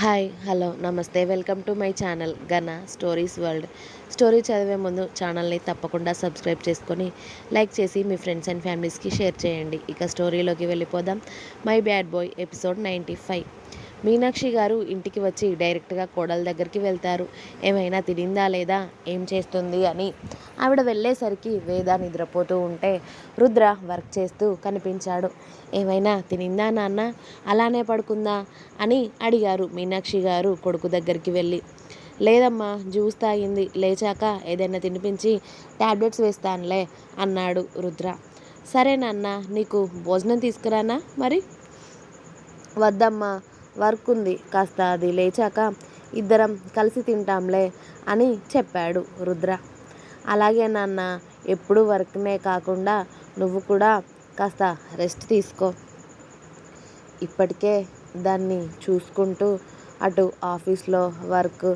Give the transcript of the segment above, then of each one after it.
Hi hello నమస్తే. Welcome to my channel Gana stories world. Story చదివే ముందు ఛానల్ని తప్పకుండా సబ్స్క్రైబ్ చేసుకొని లైక్ చేసి మీ ఫ్రెండ్స్ అండ్ ఫ్యామిలీస్కి షేర్ చేయండి. ఇక స్టోరీలోకి వెళ్ళిపోదాం. My bad boy episode ninety five. Meenakshi garu ఇంటికి వచ్చి డైరెక్ట్గా కోడల దగ్గరికి వెళ్తారు. ఏమైనా తినిందా లేదా? ఏం చేస్తుంది? అని ఆవిడ వెళ్ళేసరికి వేద నిద్రపోతూ ఉంటే రుద్ర వర్క్ చేస్తూ కనిపించాడు. ఏమైనా తినిందా నాన్న? అలానే పడుకుందా? అని అడిగారు మీనాక్షి గారు కొడుకు దగ్గరికి వెళ్ళి. లేదమ్మా జ్యూస్ తాగింది. లేచాక ఏదైనా తినిపించి ట్యాబ్లెట్స్ వేస్తానులే అన్నాడు రుద్ర. సరే నాన్న నీకు భోజనం తీసుకురానా మరి? వద్దమ్మా వర్క్ ఉంది కాస్త అది లేచాక ఇద్దరం కలిసి తింటాంలే అని చెప్పాడు రుద్ర. అలాగే నాన్న ఎప్పుడు వర్క్నే కాకుండా నువ్వు కూడా కాస్త రెస్ట్ తీసుకో. ఇప్పటికే దాన్ని చూసుకుంటూ అటు ఆఫీస్లో వర్క్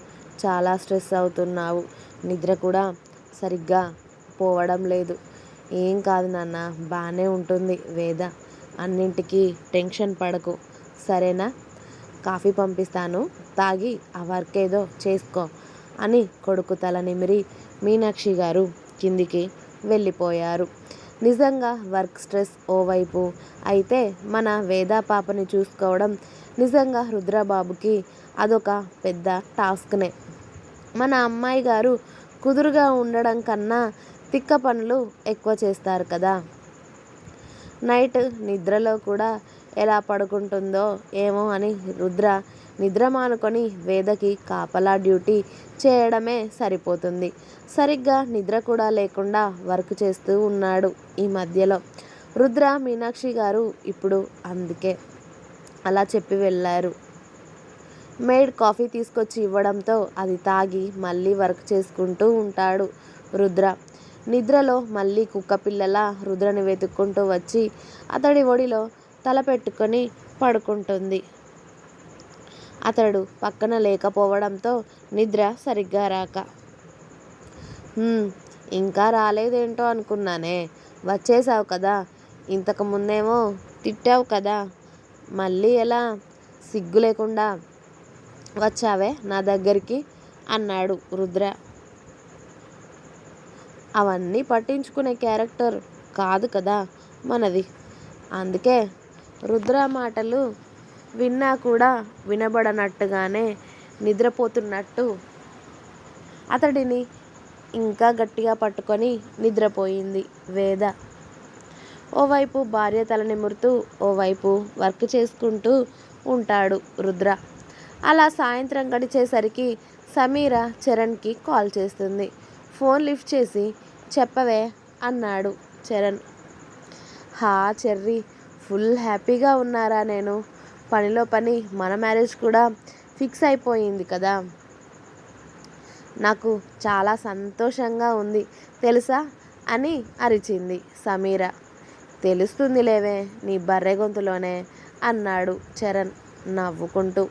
చాలా స్ట్రెస్ అవుతున్నావు. నిద్ర కూడా సరిగ్గా పోవడం లేదు. ఏం కాదు నాన్న బాగానే ఉంటుంది వేద. అన్నింటికీ టెన్షన్ పడకు. సరేనా? కాఫీ పంపిస్తాను. తాగి ఆ వర్క్ ఏదో చేసుకో అని కొడుకు తల నిమిరి మీనాక్షి గారు కిందికి వెళ్ళిపోయారు. నిజంగా వర్క్ స్ట్రెస్ ఓవైపు అయితే మన వేదా పాపని చూసుకోవడం నిజంగా రుద్రబాబుకి అదొక పెద్ద టాస్క్నే. మన అమ్మాయి గారు కుదురుగా ఉండడం కన్నా తిక్క పనులు ఎక్కువ చేస్తారు కదా. నైట్ నిద్రలో కూడా ఎలా పడుకుంటుందో ఏమో అని రుద్ర నిద్ర మానుకొని వేదకి కాపలా డ్యూటీ చేయడమే సరిపోతుంది. సరిగ్గా నిద్ర కూడా లేకుండా వర్క్ చేస్తూ ఉన్నాడు ఈ మధ్యలో. రుద్ర మీనాక్షి గారు ఇప్పుడు అందుకే అలా చెప్పి వెళ్ళారు. మేడ్ కాఫీ తీసుకొచ్చి ఇవ్వడంతో అది తాగి మళ్ళీ వర్క్ చేసుకుంటూ ఉంటాడు రుద్ర. నిద్రలో మళ్ళీ కుక్క పిల్లల రుద్రని వెతుక్కుంటూ వచ్చి అతడి ఒడిలో తల పెట్టుకొని పడుకుంటుంది. అతడు పక్కన లేకపోవడంతో నిద్ర సరిగ్గా రాక. ఇంకా రాలేదేంటో అనుకున్నానే. వచ్చేసావు కదా. ఇంతకు ముందేమో తిట్టావు కదా. మళ్ళీ ఎలా? సిగ్గు లేకుండా వచ్చావే నా దగ్గరికి అన్నాడు రుద్ర. అవన్నీ పట్టించుకునే క్యారెక్టర్ కాదు కదా మనది. అందుకే రుద్ర మాటలు విన్నా కూడా వినబడనట్టుగానే నిద్రపోతున్నట్టు అతడిని ఇంకా గట్టిగా పట్టుకొని నిద్రపోయింది వేద. ఓవైపు భార్య తల నిమురుతూ ఓవైపు వర్క్ చేసుకుంటూ ఉంటాడు రుద్ర. అలా సాయంత్రం గడిచేసరికి సమీర చరణ్కి కాల్ చేస్తుంది. ఫోన్ లిఫ్ట్ చేసి చెప్పవే అన్నాడు చరణ్. హా చెర్రీ! ఫుల్ హ్యాపీగా ఉన్నారా నేను? పనిలో పని మన మ్యారేజ్ కూడా ఫిక్స్ అయిపోయింది కదా? నాకు చాలా సంతోషంగా ఉంది తెలుసా? అని అరిచింది సమీర. తెలుస్తుంది లేవే నీ బర్రె గొంతులోనే అన్నాడు చరణ్ నవ్వుకుంటూ.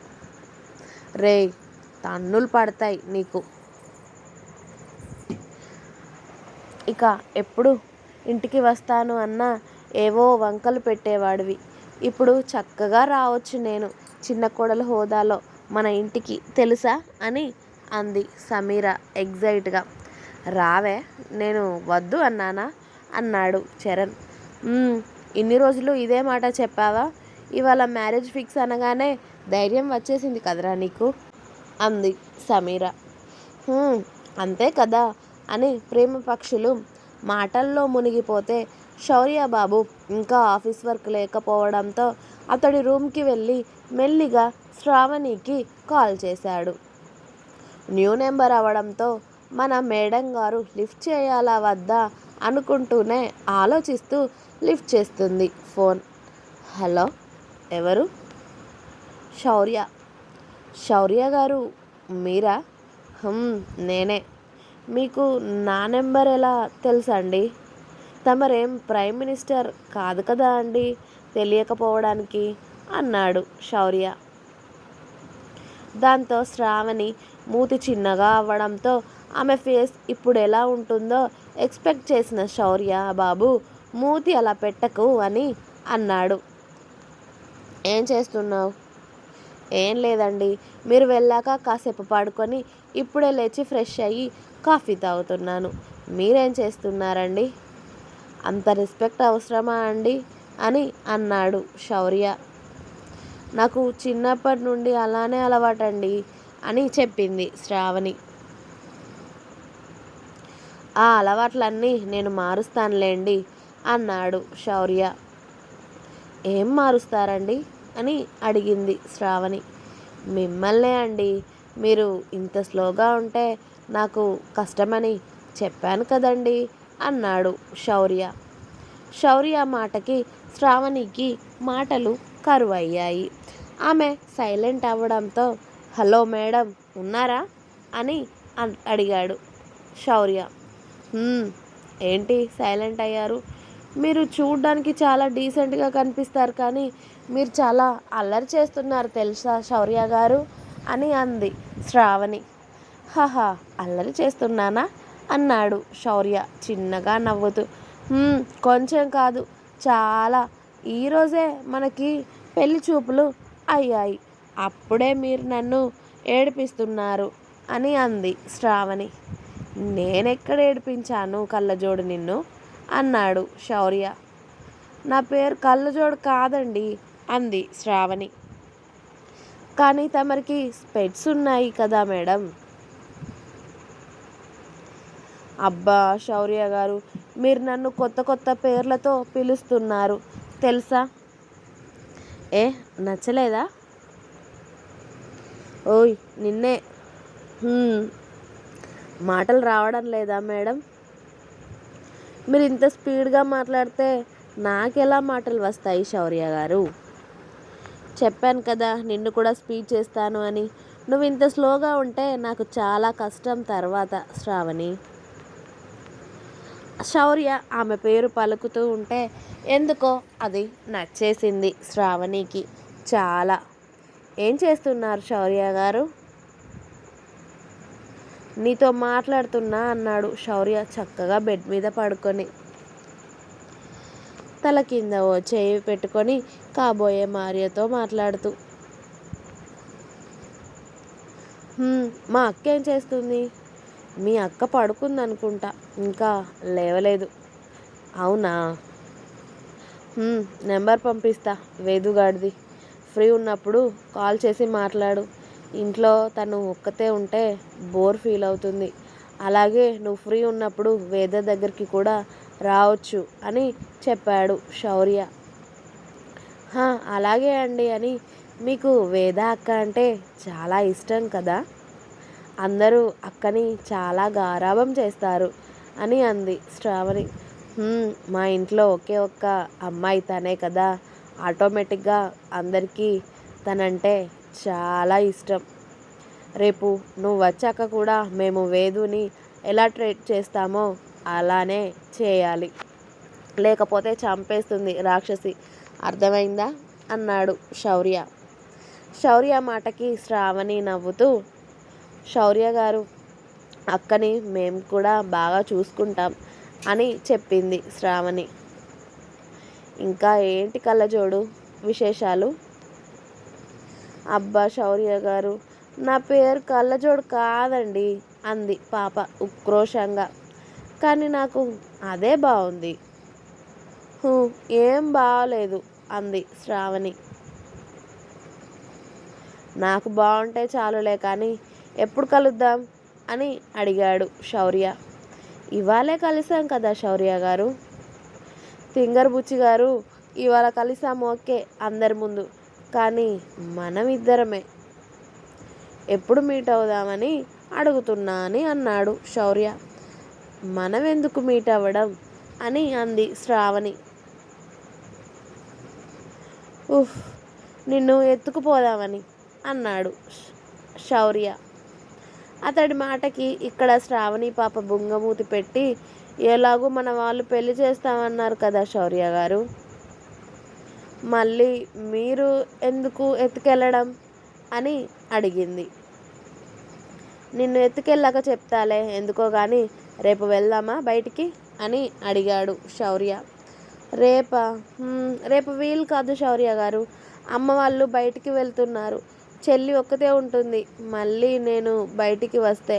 రే తన్నులు పడతాయి నీకు. ఇక ఎప్పుడు ఇంటికి వస్తాను అన్నా ఏవో వంకలు పెట్టేవాడివి. ఇప్పుడు చక్కగా రావచ్చు నేను చిన్న కోడలు హోదాలో మన ఇంటికి తెలుసా? అని అంది సమీర ఎగ్జైట్గా రావే నేను వద్దు అన్నానా? అన్నాడు చరణ్. ఇన్ని రోజులు ఇదే మాట చెప్పావా? ఇవాళ మ్యారేజ్ ఫిక్స్ అనగానే ధైర్యం వచ్చేసింది కదరా నీకు? అంది సమీర. అంతే కదా అని ప్రేమ పక్షులు మాటల్లో మునిగిపోతే శౌర్యబాబు ఇంకా ఆఫీస్ వర్క్ లేకపోవడంతో అతడి రూమ్కి వెళ్ళి మెల్లిగా శ్రావణికి కాల్ చేశాడు. న్యూ నెంబర్ అవడంతో మన మేడం గారు లిఫ్ట్ చేయాలా వద్దా అనుకుంటూనే ఆలోచిస్తూ లిఫ్ట్ చేస్తుంది ఫోన్. హలో ఎవరు? శౌర్య. శౌర్య గారు మీరా? నేనే. మీకు నా నెంబర్ ఎలా తెలుసండి? తమరేం ప్రైమ్ మినిస్టర్ కాదు కదా అండి తెలియకపోవడానికి అన్నాడు శౌర్య. దాంతో శ్రావణి మూతి చిన్నగా అవ్వడంతో ఆమె ఫేస్ ఇప్పుడు ఎలా ఉంటుందో ఎక్స్పెక్ట్ చేసిన శౌర్య బాబు మూతి అలా పెట్టకు అని అన్నాడు. ఏం చేస్తున్నావు? ఏం లేదండి మీరు వెళ్ళాక కాసేపు పడుకొని ఇప్పుడే లేచి ఫ్రెష్ అయ్యి కాఫీ తాగుతున్నాను. మీరేం చేస్తున్నారండి? అంత రెస్పెక్ట్ అవసరమా అండి? అని అన్నాడు శౌర్య. నాకు చిన్నప్పటి నుండి అలానే అలవాటండి అని చెప్పింది శ్రావణి. ఆ అలవాట్లన్నీ నేను మారుస్తానులేండి అన్నాడు శౌర్య. ఏం మారుస్తారండి? అని అడిగింది శ్రావణి. మిమ్మల్నే అండి మీరు ఇంత స్లోగా ఉంటే నాకు కష్టమని చెప్పాను కదండి. అన్నాడు శౌర్య. శౌర్య మాటకి శ్రావణికి మాటలు కరువయ్యాయి. ఆమె సైలెంట్ అవ్వడంతో హలో మేడం ఉన్నారా? అని అడిగాడు శౌర్య. ఏంటి సైలెంట్ అయ్యారు? మీరు చూడ్డానికి చాలా డీసెంట్గా కనిపిస్తారు కానీ మీరు చాలా అల్లరి చేస్తున్నారు తెలుసా శౌర్య గారు? అని అంది శ్రావణి. హహా అల్లరి చేస్తున్నానా? అన్నాడు శౌర్య. చిన్నగా నవ్వుతూ. కొంచెం కాదు. చాలా. ఈరోజే మనకి పెళ్ళి చూపులు అయ్యాయి. అప్పుడే మీరు నన్ను ఏడిపిస్తున్నారు అని అంది శ్రావణి. నేనెక్కడ ఏడిపించాను కళ్ళజోడు నిన్ను? అన్నాడు శౌర్య. నా పేరు కళ్ళజోడు కాదండి అంది శ్రావణి. కానీ తమరికి స్పెట్స్ ఉన్నాయి కదా మేడం. అబ్బా శౌర్య గారు మీరు నన్ను కొత్త కొత్త పేర్లతో పిలుస్తున్నారు. తెలుసా? ఏ నచ్చలేదా? ఓయ్ నిన్నే. మాటలు రావడం లేదా మేడం? మీరు ఇంత స్పీడ్గా మాట్లాడితే నాకెలా మాటలు వస్తాయి శౌర్య గారు? చెప్పాను కదా నిన్ను కూడా స్పీడ్ చేస్తాను అని. నువ్వు ఇంత స్లోగా ఉంటే నాకు చాలా కష్టం తర్వాత శ్రావణి. శౌర్య ఆమె పేరు పలుకుతూ ఉంటే ఎందుకో? అది నచ్చేసింది శ్రావణికి చాలా. ఏం చేస్తున్నారు శౌర్య గారు? నీతో మాట్లాడుతున్నా అన్నాడు శౌర్య చక్కగా బెడ్ మీద పడుకొని. తల కింద ఓ చేయి పెట్టుకొని కాబోయే మార్యతో మాట్లాడుతూ మా అక్క ఏం చేస్తుంది? మీ అక్క పడుకుందనుకుంటా. ఇంకా లేవలేదు. అవునా? నెంబర్ పంపిస్తా వేదుగాడిది ఫ్రీ ఉన్నప్పుడు కాల్ చేసి మాట్లాడు. ఇంట్లో తను ఒక్కతే ఉంటే బోర్ ఫీల్ అవుతుంది. అలాగే నువ్వు ఫ్రీ ఉన్నప్పుడు వేద దగ్గరికి కూడా రావచ్చు అని చెప్పాడు శౌర్య. అలాగే అండి అని మీకు వేద అక్క అంటే చాలా ఇష్టం కదా? అందరూ అక్కని చాలా గారాభం చేస్తారు అని అంది శ్రావణి. మా ఇంట్లో ఒకే ఒక్క అమ్మాయి తనే కదా. ఆటోమేటిక్గా అందరికీ తనంటే చాలా ఇష్టం. రేపు నువ్వు వచ్చాక కూడా మేము వేదుని ఎలా ట్రీట్ చేస్తామో అలానే చేయాలి. లేకపోతే చంపేస్తుంది రాక్షసి. అర్థమైందా? అన్నాడు శౌర్య. శౌర్య మాటకి శ్రావణి నవ్వుతూ శౌర్య గారు అక్కని మేము కూడా బాగా చూసుకుంటాం అని చెప్పింది శ్రావణి. ఇంకా ఏంటి కళ్ళజోడు విశేషాలు? అబ్బా శౌర్య గారు నా పేరు కళ్ళజోడు కాదండి అంది పాప ఉక్రోషంగా. కానీ నాకు అదే బాగుంది ఏం బాగలేదు అంది శ్రావణి. నాకు బాగుంటే చాలులే కానీ ఎప్పుడు కలుద్దాం అని అడిగాడు శౌర్య. ఇవాళే కలిసాం కదా శౌర్య గారు? తింగర్ బుచ్చి గారు ఇవాళ కలిసాము ఓకే అందరి ముందు. కానీ మనం ఇద్దరమే ఎప్పుడు మీట్ అవుదామని అడుగుతున్నా అని అన్నాడు శౌర్య. మనం ఎందుకు మీట్ అవ్వడం అని అంది శ్రావణి. ఉఫ్ నిన్ను ఎత్తుకుపోదామని అన్నాడు శౌర్య. అతడి మాటకి ఇక్కడ శ్రావణి పాప బుంగమూతి పెట్టి ఎలాగూ మన వాళ్ళు పెళ్ళి చేస్తామన్నారు కదా శౌర్య గారు. మళ్ళీ మీరు ఎందుకు ఎత్తుకెళ్ళడం? అని అడిగింది. నిన్ను ఎత్తుకెళ్ళాక చెప్తాలే ఎందుకో కానీ రేపు వెళ్దామా బయటికి? అని అడిగాడు శౌర్య. రేపా? రేపు వీలు కాదు శౌర్య గారు. అమ్మ వాళ్ళు బయటికి వెళ్తున్నారు. చెల్లి ఒక్కతే ఉంటుంది. మళ్ళీ నేను బయటికి వస్తే.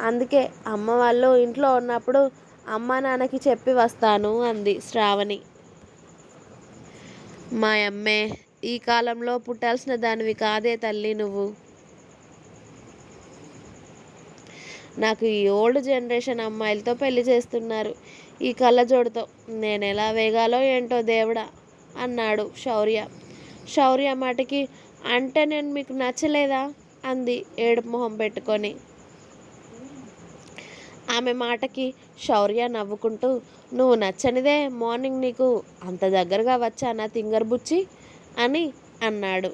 అందుకే అమ్మ వాళ్ళు ఇంట్లో ఉన్నప్పుడు అమ్మ నాన్నకి చెప్పి వస్తాను అంది శ్రావణి. మా అమ్మే ఈ కాలంలో పుట్టాల్సిన దానివి కాదే తల్లి నువ్వు. నాకు ఈ ఓల్డ్ జనరేషన్ అమ్మాయిలతో పెళ్ళి చేస్తున్నారు. ఈ కళ్ళజోడుతో నేను ఎలా వేగాలో ఏంటో దేవుడా అన్నాడు శౌర్య. శౌర్య మాటకి అంటే నేను మీకు నచ్చలేదా? అంది ఏడుపు మొహం పెట్టుకొని. ఆమె మాటకి శౌర్య నవ్వుకుంటూ నువ్వు నచ్చనిదే మార్నింగ్ నీకు అంత దగ్గరగా వచ్చానా తింగర్ బుచ్చి అని అన్నాడు.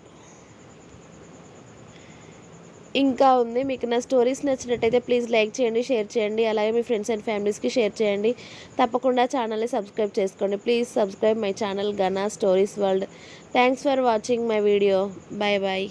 ఇంకా ఉంది. మీకు నా స్టోరీస్ నచ్చినట్టయితే ప్లీజ్ లైక్ చేయండి షేర్ చేయండి. అలాగే మీ ఫ్రెండ్స్ అండ్ ఫ్యామిలీస్కి షేర్ చేయండి. తప్పకుండా ఛానల్ని సబ్స్క్రైబ్ చేసుకోండి. Please subscribe my channel Gana stories world thanks for watching my video bye bye